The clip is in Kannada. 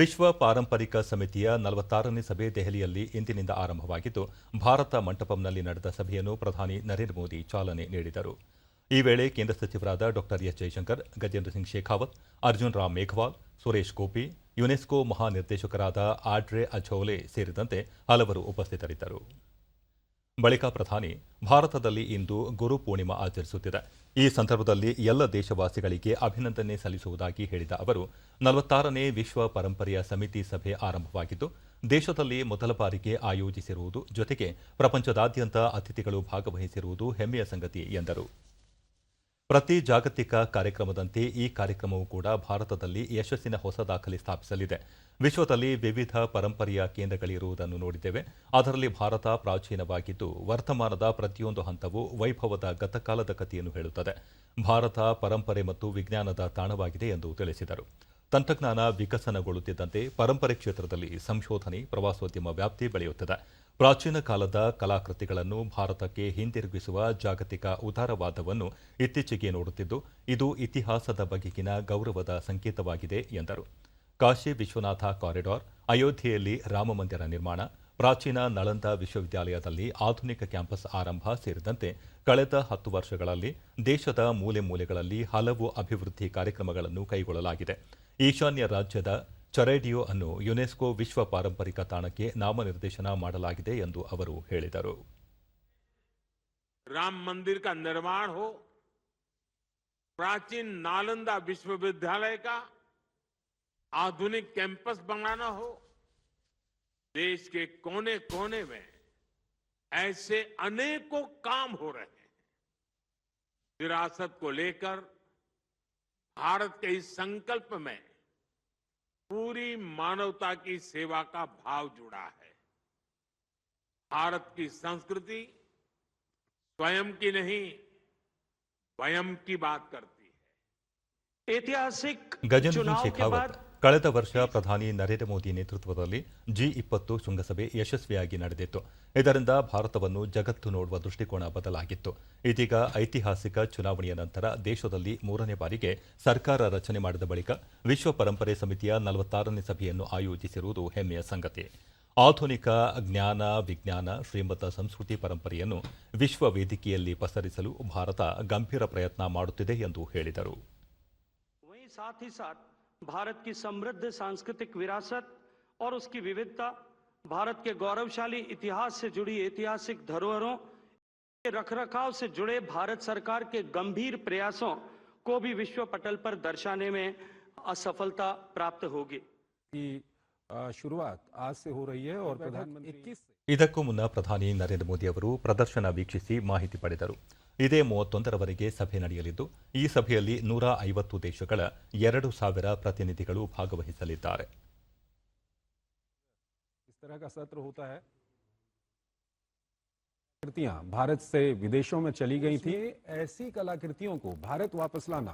ವಿಶ್ವ ಪಾರಂಪರಿಕ ಸಮಿತಿಯ ನಲವತ್ತಾರನೇ ಸಭೆ ದೆಹಲಿಯಲ್ಲಿ ಇಂದಿನಿಂದ ಆರಂಭವಾಗಿದ್ದು, ಭಾರತ ಮಂಟಪಂನಲ್ಲಿ ನಡೆದ ಸಭೆಯನ್ನು ಪ್ರಧಾನಿ ನರೇಂದ್ರ ಮೋದಿ ಚಾಲನೆ ನೀಡಿದರು. ಈ ವೇಳೆ ಕೇಂದ್ರ ಸಚಿವರಾದ ಡಾ ಎಸ್ ಜೈಶಂಕರ್, ಗಜೇಂದ್ರ ಸಿಂಗ್ ಶೇಖಾವತ್, ಅರ್ಜುನ್ ರಾಮ್ ಮೇಘವಾಲ್, ಸುರೇಶ್ ಗೋಪಿ, ಯುನೆಸ್ಕೋ ಮಹಾನಿರ್ದೇಶಕರಾದ ಆಡ್ರೆ ಅಝೋಲೆ ಸೇರಿದಂತೆ ಹಲವರು ಉಪಸ್ಥಿತರಿದ್ದರು. ಬಳಿಕ ಪ್ರಧಾನಿ, ಭಾರತದಲ್ಲಿ ಇಂದು ಗುರು ಪೂರ್ಣಿಮಾ ಆಚರಿಸುತ್ತಿದೆ. ಈ ಸಂದರ್ಭದಲ್ಲಿ ಎಲ್ಲ ದೇಶವಾಸಿಗಳಿಗೆ ಅಭಿನಂದನೆ ಸಲ್ಲಿಸುವುದಾಗಿ ಹೇಳಿದ ಅವರು, ನಲವತ್ತಾರನೇ ವಿಶ್ವ ಪರಂಪರೆಯ ಸಮಿತಿ ಸಭೆ ಆರಂಭವಾಗಿದ್ದು, ದೇಶದಲ್ಲಿ ಮೊದಲ ಬಾರಿಗೆ ಆಯೋಜಿಸಿರುವುದು ಜೊತೆಗೆ ಪ್ರಪಂಚದಾದ್ಯಂತ ಅತಿಥಿಗಳು ಭಾಗವಹಿಸಿರುವುದು ಹೆಮ್ಮೆಯ ಸಂಗತಿ ಎಂದರು. ಪ್ರತಿ ಜಾಗತಿಕ ಕಾರ್ಯಕ್ರಮದಂತೆ ಈ ಕಾರ್ಯಕ್ರಮವು ಕೂಡ ಭಾರತದಲ್ಲಿ ಯಶಸ್ಸಿನ ಹೊಸ ದಾಖಲೆ ಸ್ಥಾಪಿಸಲಿದೆ. ವಿಶ್ವದಲ್ಲಿ ವಿವಿಧ ಪರಂಪರೆಯ ಕೇಂದ್ರಗಳಿರುವುದನ್ನು ನೋಡಿದ್ದೇವೆ. ಅದರಲ್ಲಿ ಭಾರತ ಪ್ರಾಚೀನವಾಗಿದ್ದು, ವರ್ತಮಾನದ ಪ್ರತಿಯೊಂದು ಹಂತವು ವೈಭವದ ಗತಕಾಲದ ಕಥೆಯನ್ನು ಹೇಳುತ್ತದೆ. ಭಾರತ ಪರಂಪರೆ ಮತ್ತು ವಿಜ್ಞಾನದ ತಾಣವಾಗಿದೆ ಎಂದು ತಿಳಿಸಿದರು. ತಂತ್ರಜ್ಞಾನ ವಿಕಸನಗೊಳ್ಳುತ್ತಿದ್ದಂತೆ ಪರಂಪರೆ ಕ್ಷೇತ್ರದಲ್ಲಿ ಸಂಶೋಧನೆ, ಪ್ರವಾಸೋದ್ಯಮ ವ್ಯಾಪ್ತಿ ಬೆಳೆಯುತ್ತದೆ. ಪ್ರಾಚೀನ ಕಾಲದ ಕಲಾಕೃತಿಗಳನ್ನು ಭಾರತಕ್ಕೆ ಹಿಂದಿರುಗಿಸುವ ಜಾಗತಿಕ ಉದಾರವಾದವನ್ನು ಇತ್ತೀಚೆಗೆ ನೋಡುತ್ತಿದ್ದು, ಇದು ಇತಿಹಾಸದ ಬಗೆಗಿನ ಗೌರವದ ಸಂಕೇತವಾಗಿದೆ ಎಂದರು. ಕಾಶಿ ವಿಶ್ವನಾಥ ಕಾರಿಡಾರ್, ಅಯೋಧ್ಯೆಯಲ್ಲಿ ರಾಮಮಂದಿರ ನಿರ್ಮಾಣ, ಪ್ರಾಚೀನ ನಳಂದ ವಿಶ್ವವಿದ್ಯಾಲಯದಲ್ಲಿ ಆಧುನಿಕ ಕ್ಯಾಂಪಸ್ ಆರಂಭ ಸೇರಿದಂತೆ ಕಳೆದ ಹತ್ತು ವರ್ಷಗಳಲ್ಲಿ ದೇಶದ ಮೂಲೆ ಮೂಲೆಗಳಲ್ಲಿ ಹಲವು ಅಭಿವೃದ್ಧಿ ಕಾರ್ಯಕ್ರಮಗಳನ್ನು ಕೈಗೊಳ್ಳಲಾಗಿದೆ. ಈಶಾನ್ಯ ರಾಜ್ಯದ ಚರೈಡಿಯೋ ಅನ್ನು ಯುನೆಸ್ಕೋ ವಿಶ್ವ ಪಾರಂಪರಿಕ ತಾಣಕ್ಕೆ ನಾಮನಿರ್ದೇಶನ ಮಾಡಲಾಗಿದೆ ಎಂದು ಅವರು ಹೇಳಿದರು राम मंदिर का निर्माण हो प्राचीन नालंदा विश्वविद्यालय का आधुनिक कैंपस बनाना हो देश के कोने कोने में ऐसे अनेकों काम हो रहे हैं विरासत को लेकर भारत के इस संकल्प में पूरी मानवता की सेवा का भाव जुड़ा है। भारत की संस्कृति स्वयं की नहीं वयम की बात करती है। ऐतिहासिक चुनाव के बाद ಕಳೆದ ವರ್ಷ ಪ್ರಧಾನಿ ನರೇಂದ್ರ ಮೋದಿ ನೇತೃತ್ವದಲ್ಲಿ ಜಿ ಇಪ್ಪತ್ತು ಶೃಂಗಸಭೆ ಯಶಸ್ವಿಯಾಗಿ ನಡೆದಿತ್ತು. ಇದರಿಂದ ಭಾರತವನ್ನು ಜಗತ್ತು ನೋಡುವ ದೃಷ್ಟಿಕೋನ ಬದಲಾಗಿತ್ತು. ಇದೀಗ ಐತಿಹಾಸಿಕ ಚುನಾವಣೆಯ ನಂತರ ದೇಶದಲ್ಲಿ ಮೂರನೇ ಬಾರಿಗೆ ಸರ್ಕಾರ ರಚನೆ ಮಾಡಿದ ಬಳಿಕ ವಿಶ್ವ ಪರಂಪರೆ ಸಮಿತಿಯ ನಲವತ್ತಾರನೇ ಸಭೆಯನ್ನು ಆಯೋಜಿಸಿರುವುದು ಹೆಮ್ಮೆಯ ಸಂಗತಿ. ಆಧುನಿಕ ಜ್ಞಾನ, ವಿಜ್ಞಾನ, ಶ್ರೀಮತ ಸಂಸ್ಕೃತಿ ಪರಂಪರೆಯನ್ನು ವಿಶ್ವ ವೇದಿಕೆಯಲ್ಲಿ ಪಸರಿಸಲು ಭಾರತ ಗಂಭೀರ ಪ್ರಯತ್ನ ಮಾಡುತ್ತಿದೆ ಎಂದು ಹೇಳಿದರು. भारत की समृद्ध सांस्कृतिक विरासत और उसकी विविधता भारत के गौरवशाली इतिहास से जुड़ी ऐतिहासिक धरोहरों के रखरखाव से जुड़े भारत सरकार के गंभीर प्रयासों को भी विश्व पटल पर दर्शाने में असफलता प्राप्त होगी की अ, शुरुआत आज से हो रही है और प्रधानमंत्री 21 से ಇದಕ್ಕೂ ಮುನ್ನ ಪ್ರಧಾನಿ ನರೇಂದ್ರ ಮೋದಿ ಅವರು ಪ್ರದರ್ಶನ ವೀಕ್ಷಿಸಿ ಮಾಹಿತಿ ಪಡೆದರು ಇದೇ ಮೂವತ್ತೊಂದರವರೆಗೆ ಸಭೆ ನಡೆಯಲಿದ್ದು ಈ ಸಭೆಯಲ್ಲಿ ನೂರ ಐವತ್ತು ದೇಶಗಳ ಎರಡು ಸಾವಿರ ಪ್ರತಿನಿಧಿಗಳು ಭಾಗವಹಿಸಲಿದ್ದಾರೆ इस तरह का सत्र होता है कृतियां भारत से विदेशों में चली गई थी ऐसी कलाकृतियों को भारत वापस लाना